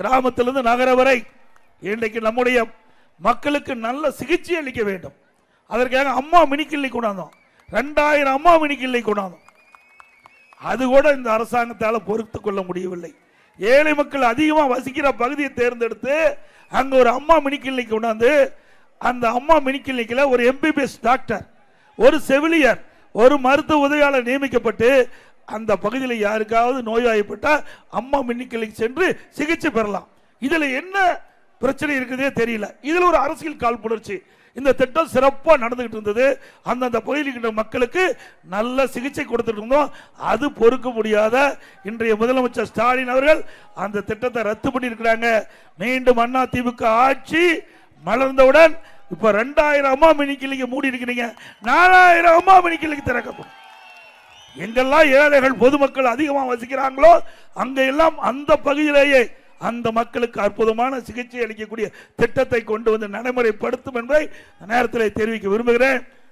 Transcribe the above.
கிராமத்திலிருந்து நகர வரை இன்றைக்கு நம்முடைய மக்களுக்கு நல்ல சிகிச்சை அளிக்க வேண்டும். அதற்காக அம்மா மினி கொண்டாந்தோம். ரெண்டாயிரம் அம்மா மினிக்கிள்ளி கொண்டாந்தோம். அது கூட இந்த அரசாங்கத்தால் பொறுத்து கொள்ள முடியவில்லை. ஏழை மக்கள் அதிகமாக வசிக்கிற பகுதியை தேர்ந்தெடுத்து அங்கே ஒரு அம்மா மினிக்கிள்ளி கொண்டாந்து அந்த அம்மா மினிக்கிள்ளிக்கில் ஒரு எம்பிபிஎஸ் டாக்டர் ஒரு செவிலியர் ஒரு மருத்துவ உதவியாளர் நியமிக்கப்பட்டு அந்த பகுதியில் யாருக்காவது நோய்வாய்ப்பட்டால் அம்மா மினி சென்று சிகிச்சை பெறலாம். இதில் என்ன பிரச்சனை இருக்குதே தெரியல. இதில் ஒரு அரசியல் காழ்ப்புணர்ச்சி. இந்த திட்டம் சிறப்பாக நடந்துகிட்டு இருந்தது. அந்தந்த பகுதியில் இருக்கிற மக்களுக்கு நல்ல சிகிச்சை கொடுத்துட்டு இருந்தோம். அது பொறுக்க முடியாத இன்றைய முதலமைச்சர் ஸ்டாலின் அவர்கள் அந்த திட்டத்தை ரத்து பண்ணியிருக்கிறாங்க. மீண்டும் அண்ணா திமுக ஆட்சி மலர்ந்தவுடன் இப்போ ரெண்டாயிரம் அம்மா மினி மூடி இருக்கிறீங்க நாலாயிரம் அம்மா மினி திறக்கப்படும். எங்கெல்லாம் ஏழைகள் பொதுமக்கள் அதிகமாக வசிக்கிறாங்களோ அங்கெல்லாம் அந்த பகுதியிலேயே அந்த மக்களுக்கு அற்புதமான சிகிச்சை அளிக்கக்கூடிய திட்டத்தை கொண்டு வந்து நடைமுறைப்படுத்தும் என்பதை நேரத்தில் தெரிவிக்க விரும்புகிறேன்.